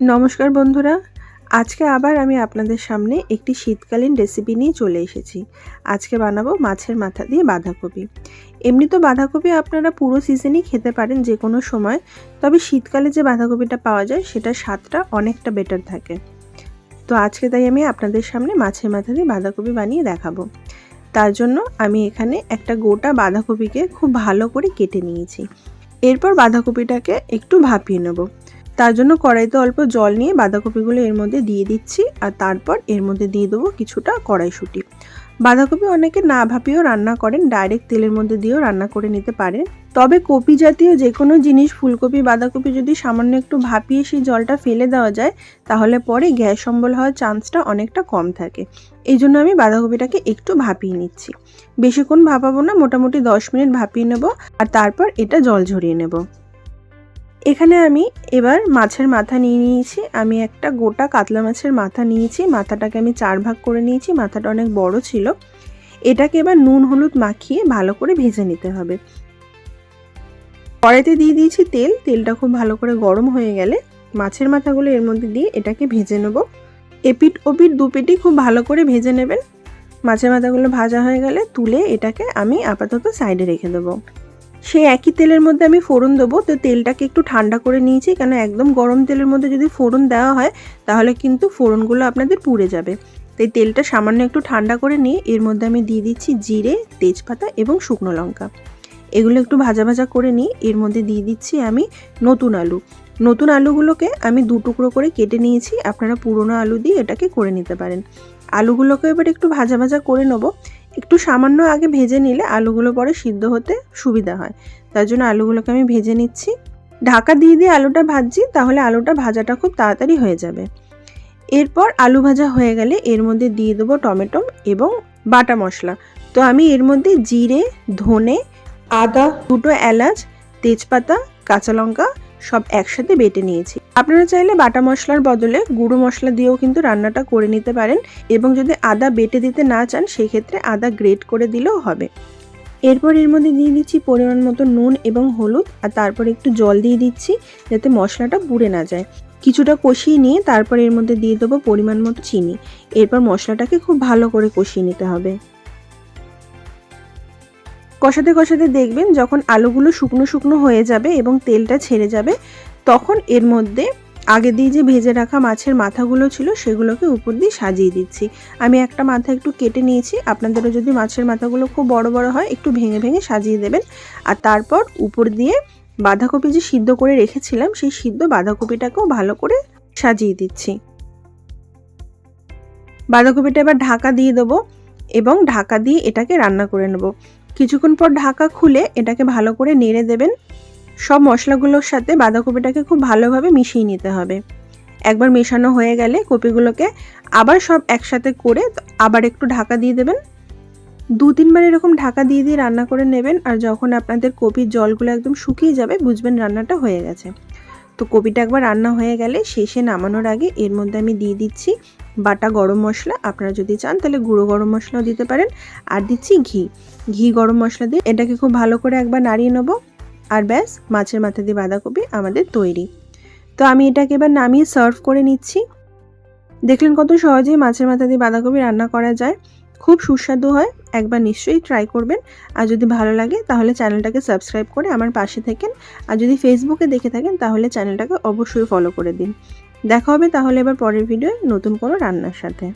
নমস্কার বন্ধুরা, আজকে আবার আমি আপনাদের সামনে একটি শীতকালীন রেসিপি নিয়ে চলে এসেছি। আজকে বানাবো মাছের মাথা দিয়ে বাঁধাকপি। এমনি তো বাঁধাকপি আপনারা পুরো সিজনই খেতে পারেন যে কোনো সময়, তবে শীতকালে যে বাঁধাকপিটা পাওয়া যায়, সেটার স্বাদটা অনেকটা বেটার থাকে। তো আজকে তাই আমি আপনাদের সামনে মাছের মাথা দিয়ে বাঁধাকপি বানিয়ে দেখাবো। তার জন্য আমি এখানে একটা গোটা বাঁধাকপিকে খুব ভালো করে কেটে নিয়েছি। এরপর বাঁধাকপিটাকে একটু ভাপিয়ে নেব। তার জন্য কড়াইতে অল্প জল নিয়ে বাঁধাকপিগুলো এর মধ্যে দিয়ে দিচ্ছি আর তারপর এর মধ্যে দিয়ে দেবো কিছুটা কড়াইশুঁটি। বাঁধাকপি অনেকে না ভাপিয়েও রান্না করেন, ডাইরেক্ট তেলের মধ্যে দিয়েও রান্না করে নিতে পারেন। তবে কপি জাতীয় যে কোনো জিনিস, ফুলকপি, বাঁধাকপি যদি সামান্য একটু ভাপিয়ে সেই জলটা ফেলে দেওয়া যায়, তাহলে পরে গ্যাস অম্বল হওয়ার চান্সটা অনেকটা কম থাকে। এই জন্য আমি বাঁধাকপিটাকে একটু ভাপিয়ে নিচ্ছি। বেশিক্ষণ ভাপাবো না, মোটামুটি দশ মিনিট ভাপিয়ে নেব আর তারপর এটা জল ঝরিয়ে নেব। এখানে আমি এবার মাছের মাথা নিয়ে নিয়েছি। আমি একটা গোটা কাতলা মাছের মাথা নিয়েছি। মাথাটাকে আমি চার ভাগ করে নিয়েছি। মাথাটা অনেক বড় ছিল। এটাকে এবার নুন, হলুদ মাখিয়ে ভালো করে ভেজে নিতে হবে। কড়াইতে দিয়ে দিয়েছি তেল। তেলটা খুব ভালো করে গরম হয়ে গেলে মাছের মাথাগুলো এর মধ্যে দিয়ে এটাকে ভেজে নেব। এপিট ওপিট দুপিটি খুব ভালো করে ভেজে নেবেন। মাছের মাথাগুলো ভাজা হয়ে গেলে তুলে এটাকে আমি আপাতত সাইডে রেখে দেবো। সেই একই তেলের মধ্যে আমি ফোড়ন দেবো। তো তেলটাকে একটু ঠান্ডা করে নিয়েছি। কেন একদম গরম তেলের মধ্যে যদি ফোড়ন দেওয়া হয়, তাহলে কিন্তু ফোড়নগুলো আপনাদের পুড়ে যাবে। তাই তেলটা সামান্য একটু ঠান্ডা করে নিয়ে এর মধ্যে আমি দিয়ে দিচ্ছি জিরে, তেজপাতা এবং শুকনো লঙ্কা। এগুলো একটু ভাজা ভাজা করে নিই এর মধ্যে দিয়ে দিচ্ছি আমি নতুন আলু। নতুন আলুগুলোকে আমি দু টুকরো করে কেটে নিয়েছি। আপনারা পুরনো আলু দিয়ে এটাকে করে নিতে পারেন। আলুগুলোকে এবার একটু ভাজা ভাজা করে নেব। একটু সামান্য আগে ভেজে নিলে আলুগুলো পরে সিদ্ধ হতে সুবিধা হয়। তার জন্য আলুগুলোকে আমি ভেজে নিচ্ছি। ঢাকা দিয়ে দিয়ে আলুটা ভাজছি, তাহলে আলুটা ভাজাটা খুব তাড়াতাড়ি হয়ে যাবে। এরপর আলু ভাজা হয়ে গেলে এর মধ্যে দিয়ে দেবো টমেটো এবং বাটা মশলা। তো আমি এর মধ্যে জিরে, ধনে, আদা, দুটো এলাচ, তেজপাতা, কাঁচা লঙ্কা সব একসাথে বেটে নিয়েছি। আপনারা চাইলে বাটা মশলার বদলে গুঁড়ো মশলা দিয়েও কিন্তু রান্নাটা করে নিতে পারেন এবং যদি আদা বেটে দিতে না চান সেই ক্ষেত্রে আদা গ্রেট করে দিলেও হবে। এরপর এর মধ্যে দিয়ে দিচ্ছি পরিমাণ মতো নুন এবং হলুদ আর তারপর একটু জল দিয়ে দিচ্ছি যাতে মশলাটা পুড়ে না যায়। কিছুটা কষিয়ে নিয়ে তারপর এর মধ্যে দিয়ে দেবো পরিমাণ মতো চিনি। এরপর মশলাটাকে খুব ভালো করে কষিয়ে নিতে হবে। কষাতে কষাতে দেখবেন যখন আলুগুলো শুকনো শুকনো হয়ে যাবে এবং তেলটা ছেড়ে যাবে তখন এর মধ্যে আগে দিয়ে যে ভেজে রাখা মাছের মাথাগুলো ছিল সেগুলোকে উপর দিয়ে সাজিয়ে দিচ্ছি। আমি একটা মাথা একটু কেটে নিয়েছি। আপনাদেরও যদি মাছের মাথাগুলো খুব বড় বড় হয়, একটু ভেঙে ভেঙে সাজিয়ে দেবেন। আর তারপর উপর দিয়ে বাঁধাকপি যে সিদ্ধ করে রেখেছিলাম, সেই সিদ্ধ বাঁধাকপিটাকেও ভালো করে সাজিয়ে দিচ্ছি। বাঁধাকপিটা এবার ঢাকা দিয়ে দেবো এবং ঢাকা দিয়ে এটাকে রান্না করে নেব। কিছুক্ষণ পর ঢাকা খুলে এটাকে ভালো করে নেড়ে দেবেন। সব মশলাগুলোর সাথে বাঁধাকপিটাকে খুব ভালোভাবে মিশিয়ে নিতে হবে। একবার মেশানো হয়ে গেলে কপিগুলোকে আবার সব একসাথে করে আবার একটু ঢাকা দিয়ে দেবেন। দু তিনবার এরকম ঢাকা দিয়ে দিয়ে রান্না করে নেবেন আর যখন আপনাদের কপির জলগুলো একদম শুকিয়ে যাবে বুঝবেন রান্নাটা হয়ে গেছে। তো কপিটা একবার রান্না হয়ে গেলে শেষে নামানোর আগে এর মধ্যে আমি দিয়ে দিচ্ছি বাটা গরম মশলা। আপনারা যদি চান তাহলে গুঁড়ো গরম মশলাও দিতে পারেন। আর দিচ্ছি ঘি। ঘি গরম মশলা দিয়ে এটাকে খুব ভালো করে একবার নাড়িয়ে নেব। আর ব্যাস, মাছের মাথা দিয়ে বাঁধাকপি আমাদের তৈরি। তো আমি এটাকে এবার নামিয়ে সার্ভ করে নিচ্ছি। দেখলেন কত সহজেই মাছের মাথা দিয়ে বাঁধাকপি রান্না করা যায়। খুব সুস্বাদু হয়, একবার নিশ্চয়ই ট্রাই করবেন। আর যদি ভালো লাগে, তাহলে চ্যানেলটাকে সাবস্ক্রাইব করে আমার পাশে থাকেন। আর যদি ফেসবুকে দেখে থাকেন, তাহলে চ্যানেলটাকে অবশ্যই ফলো করে দিন। দেখা হবে তাহলে এবার পরের ভিডিওয় নতুন কোনো রান্নার সাথে।